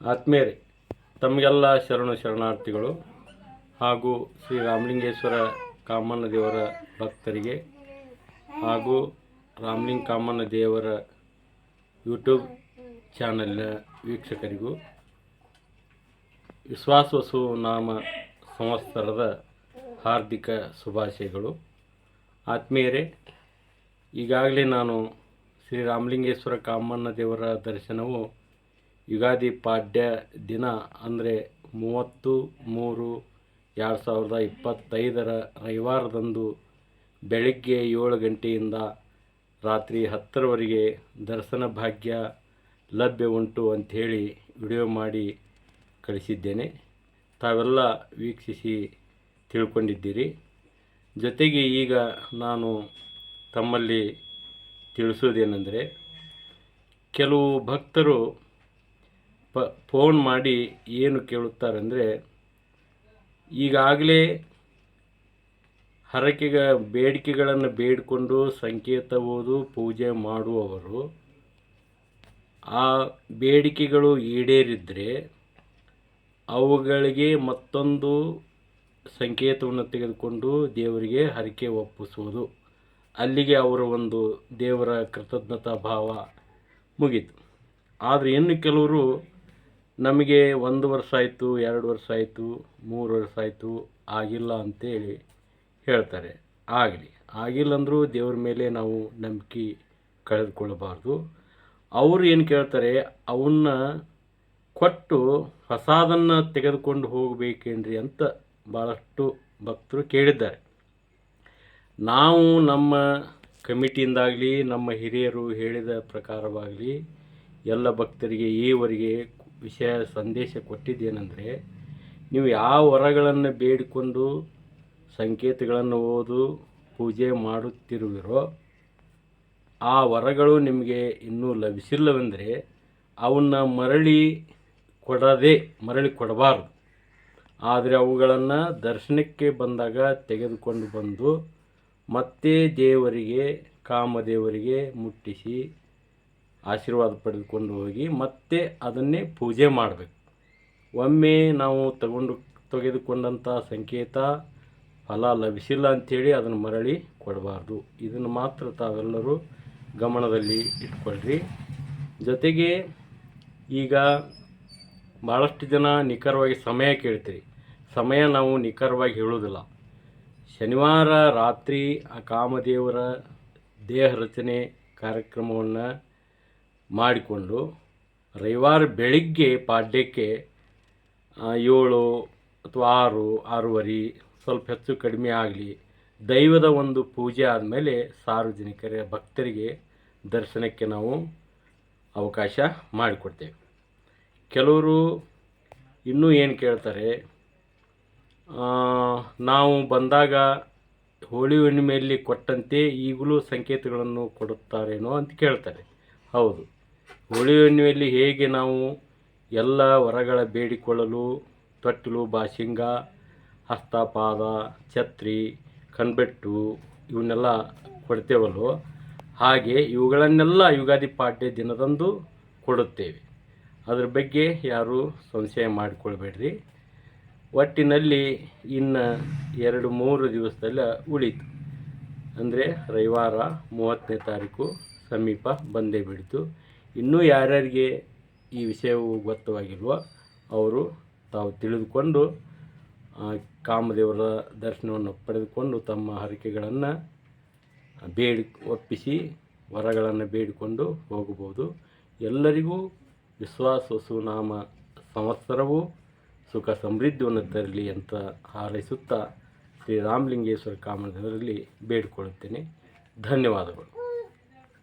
ಆತ್ಮೀಯರೇ ತಮಗೆಲ್ಲ ಶರಣ ಶರಣಾರ್ಥಿಗಳು ಹಾಗೂ ಶ್ರೀ ರಾಮಲಿಂಗೇಶ್ವರ ಕಾಮಣ್ಣ ದೇವರ ಭಕ್ತರಿಗೆ ಹಾಗೂ ರಾಮಲಿಂಗ ಕಾಮಣ್ಣ ದೇವರ ಯೂಟ್ಯೂಬ್ ಚಾನಲ್ನ ವೀಕ್ಷಕರಿಗೂ ವಿಶ್ವಾಸವಸು ನಾಮ ಸಂವತ್ಸರದ ಹಾರ್ದಿಕ ಶುಭಾಶಯಗಳು. ಆತ್ಮೀಯರೇ ಈಗಾಗಲೇ ನಾನು ಶ್ರೀ ರಾಮಲಿಂಗೇಶ್ವರ ಕಾಮಣ್ಣ ದೇವರ ದರ್ಶನವು ಯುಗಾದಿ ಪಾಡ್ಯ ದಿನ ಅಂದರೆ ಮೂವತ್ತು ಮೂರು ಎರಡು ಸಾವಿರದ ಇಪ್ಪತ್ತೈದರ ರವಿವಾರದಂದು ಬೆಳಗ್ಗೆ ಏಳು ಗಂಟೆಯಿಂದ ರಾತ್ರಿ ಹತ್ತರವರೆಗೆ ದರ್ಶನ ಭಾಗ್ಯ ಲಭ್ಯ ಉಂಟು ಅಂಥೇಳಿ ವಿಡಿಯೋ ಮಾಡಿ ಕಳಿಸಿದ್ದೇನೆ. ತಾವೆಲ್ಲ ವೀಕ್ಷಿಸಿ ತಿಳ್ಕೊಂಡಿದ್ದೀರಿ. ಜೊತೆಗೆ ಈಗ ನಾನು ತಮ್ಮಲ್ಲಿ ತಿಳಿಸೋದೇನೆಂದರೆ ಕೆಲವು ಭಕ್ತರು ಪ, ಫೋನ್ ಮಾಡಿ ಏನು ಕೇಳುತ್ತಾರೆಂದರೆ, ಈಗಾಗಲೇ ಹರಕೆಗ, ಬೇಡಿಕೆಗಳನ್ನು ಬೇಡಿಕೊಂಡು ಸಂಕೇತ ಓದು, ಪೂಜೆ ಮಾಡುವವರು, ಆ ಬೇಡಿಕೆಗಳು ಈಡೇರಿದರೆ ಅವುಗಳಿಗೆ ಮತ್ತೊಂದು ಸಂಕೇತವನ್ನು ತೆಗೆದುಕೊಂಡು ದೇವರಿಗೆ ಹರಕೆ ಒಪ್ಪಿಸುವುದು. ಅಲ್ಲಿಗೆ ಅವರ ಒಂದು ದೇವರ ಕೃತಜ್ಞತಾ ಭಾವ ಮುಗೀತು. ಆದರೆ ಇನ್ನು ಕೆಲವರು ನಮಗೆ ಒಂದು ವರ್ಷ ಆಯಿತು, ಎರಡು ವರ್ಷ ಆಯಿತು, ಮೂರು ವರ್ಷ ಆಯಿತು, ಆಗಿಲ್ಲ ಅಂತೇಳಿ ಹೇಳ್ತಾರೆ. ಆಗಲಿ ಆಗಿಲ್ಲ ಅಂದರೂ ದೇವ್ರ ಮೇಲೆ ನಾವು ನಂಬಿಕೆ ಕಳೆದುಕೊಳ್ಳಬಾರ್ದು. ಅವರು ಏನು ಕೇಳ್ತಾರೆ ಅವನ್ನ ಕೊಟ್ಟು ಹೊಸದನ್ನು ತೆಗೆದುಕೊಂಡು ಹೋಗಬೇಕೇನ್ರಿ ಅಂತ ಭಾಳಷ್ಟು ಭಕ್ತರು ಕೇಳಿದ್ದಾರೆ. ನಾವು ನಮ್ಮ ಕಮಿಟಿಯಿಂದಾಗಲಿ, ನಮ್ಮ ಹಿರಿಯರು ಹೇಳಿದ ಪ್ರಕಾರವಾಗಲಿ, ಎಲ್ಲ ಭಕ್ತರಿಗೆ ಈವರೆಗೆ ವಿಷಯ ಸಂದೇಶ ಕೊಟ್ಟಿದ್ದೇನೆಂದರೆ, ನೀವು ಯಾವ ವರಗಳನ್ನು ಬೇಡಿಕೊಂಡು ಸಂಕೇತಗಳನ್ನು ಓದು, ಪೂಜೆ ಮಾಡುತ್ತಿರುವಿರೋ, ಆ ವರಗಳು ನಿಮಗೆ ಇನ್ನೂ ಲಭಿಸಿಲ್ಲವೆಂದರೆ ಅವನ್ನ ಮರಳಿ ಕೊಡದೆ, ಮರಳಿ ಕೊಡಬಾರ್ದು. ಆದರೆ ಅವುಗಳನ್ನು ದರ್ಶನಕ್ಕೆ ಬಂದಾಗ ತೆಗೆದುಕೊಂಡು ಬಂದು ಮತ್ತೆ ದೇವರಿಗೆ, ಕಾಮದೇವರಿಗೆ ಮುಟ್ಟಿಸಿ ಆಶೀರ್ವಾದ ಪಡೆದುಕೊಂಡು ಹೋಗಿ ಮತ್ತೆ ಅದನ್ನೇ ಪೂಜೆ ಮಾಡಬೇಕು. ಒಮ್ಮೆ ನಾವು ತಗೊಂಡು ತೆಗೆದುಕೊಂಡಂಥ ಸಂಕೇತ ಫಲ ಲಭಿಸಿಲ್ಲ ಅಂಥೇಳಿ ಅದನ್ನು ಮರಳಿ ಕೊಡಬಾರ್ದು. ಇದನ್ನು ಮಾತ್ರ ತಾವೆಲ್ಲರೂ ಗಮನದಲ್ಲಿ ಇಟ್ಕೊಳ್ರಿ. ಜೊತೆಗೆ ಈಗ ಭಾಳಷ್ಟು ಜನ ನಿಖರವಾಗಿ ಸಮಯ ಕೇಳ್ತೀರಿ. ಸಮಯ ನಾವು ನಿಖರವಾಗಿ ಹೇಳೋದಿಲ್ಲ ಶನಿವಾರ ರಾತ್ರಿ ಆ ಕಾಮದೇವರ ದೇಹ ರಚನೆ ಕಾರ್ಯಕ್ರಮವನ್ನು ಮಾಡಿಕೊಂಡು ರವಿವಾರ ಬೆಳಿಗ್ಗೆ ಪಾಡ್ಯಕ್ಕೆ ಏಳು ಅಥವಾ ಆರು, ಆರೂವರೆ, ಸ್ವಲ್ಪ ಹೆಚ್ಚು ಕಡಿಮೆ ಆಗಲಿ, ದೈವದ ಒಂದು ಪೂಜೆ ಆದಮೇಲೆ ಸಾರ್ವಜನಿಕರ ಭಕ್ತರಿಗೆ ದರ್ಶನಕ್ಕೆ ನಾವು ಅವಕಾಶ ಮಾಡಿಕೊಡ್ತೇವೆ. ಕೆಲವರು ಇನ್ನೂ ಏನು ಕೇಳ್ತಾರೆ ನಾವು ಬಂದಾಗ ಹೋಳಿ ಹುಣ್ಣಿಮೆಯಲ್ಲಿ ಕೊಟ್ಟಂತೆ ಈಗಲೂ ಸಂಕೇತಗಳನ್ನು ಕೊಡುತ್ತಾರೇನೋ ಅಂತ ಕೇಳ್ತಾರೆ. ಹೌದು. ಹೋಳಿ ಹುಣ್ಣಿಮೆಯಲ್ಲಿ ಹೇಗೆ ನಾವು ಎಲ್ಲ ವರಗಳ ಬೇಡಿಕೊಳ್ಳಲು, ತೊಟ್ಟಿಲು, ಬಾಶಿಂಗ, ಹಸ್ತಪಾದ, ಛತ್ರಿ, ಕಣ್ಬೆಟ್ಟು ಇವನ್ನೆಲ್ಲ ಕೊಡ್ತೇವಲ್ಲೋ, ಹಾಗೆ ಇವುಗಳನ್ನೆಲ್ಲ ಯುಗಾದಿ ಪಾಡ್ಯ ದಿನದಂದು ಕೊಡುತ್ತೇವೆ. ಅದ್ರ ಬಗ್ಗೆ ಯಾರೂ ಸಂಶಯ ಮಾಡಿಕೊಳ್ಬೇಡ್ರಿ. ಒಟ್ಟಿನಲ್ಲಿ ಇನ್ನು ಎರಡು ಮೂರು ದಿವಸದಲ್ಲಿ ಉಳಿತು. ಅಂದರೆ ರವಿವಾರ ಮೂವತ್ತನೇ ತಾರೀಕು ಸಮೀಪ ಬಂದೇ ಬಿಡ್ತು. ಇನ್ನೂ ಯಾರ್ಯಾರಿಗೆ ಈ ವಿಷಯವು ಗೊತ್ತವಾಗಿಲ್ವೋ ಅವರು ತಾವು ತಿಳಿದುಕೊಂಡು ಕಾಮದೇವರ ದರ್ಶನವನ್ನು ಪಡೆದುಕೊಂಡು ತಮ್ಮ ಹರಕೆಗಳನ್ನು ಬೇಡಿ, ಒಪ್ಪಿಸಿ, ವರಗಳನ್ನು ಬೇಡಿಕೊಂಡು ಹೋಗಬಹುದು. ಎಲ್ಲರಿಗೂ ವಿಶ್ವಾಸ ಸುನಾಮ ಸಂವತ್ಸರವು ಸುಖ ಸಮೃದ್ಧಿಯನ್ನು ತರಲಿ ಅಂತ ಹಾರೈಸುತ್ತಾ ಶ್ರೀ ರಾಮಲಿಂಗೇಶ್ವರ ಕಾಮದೇವರಲ್ಲಿ ಬೇಡಿಕೊಳ್ಳುತ್ತೇನೆ. ಧನ್ಯವಾದಗಳು.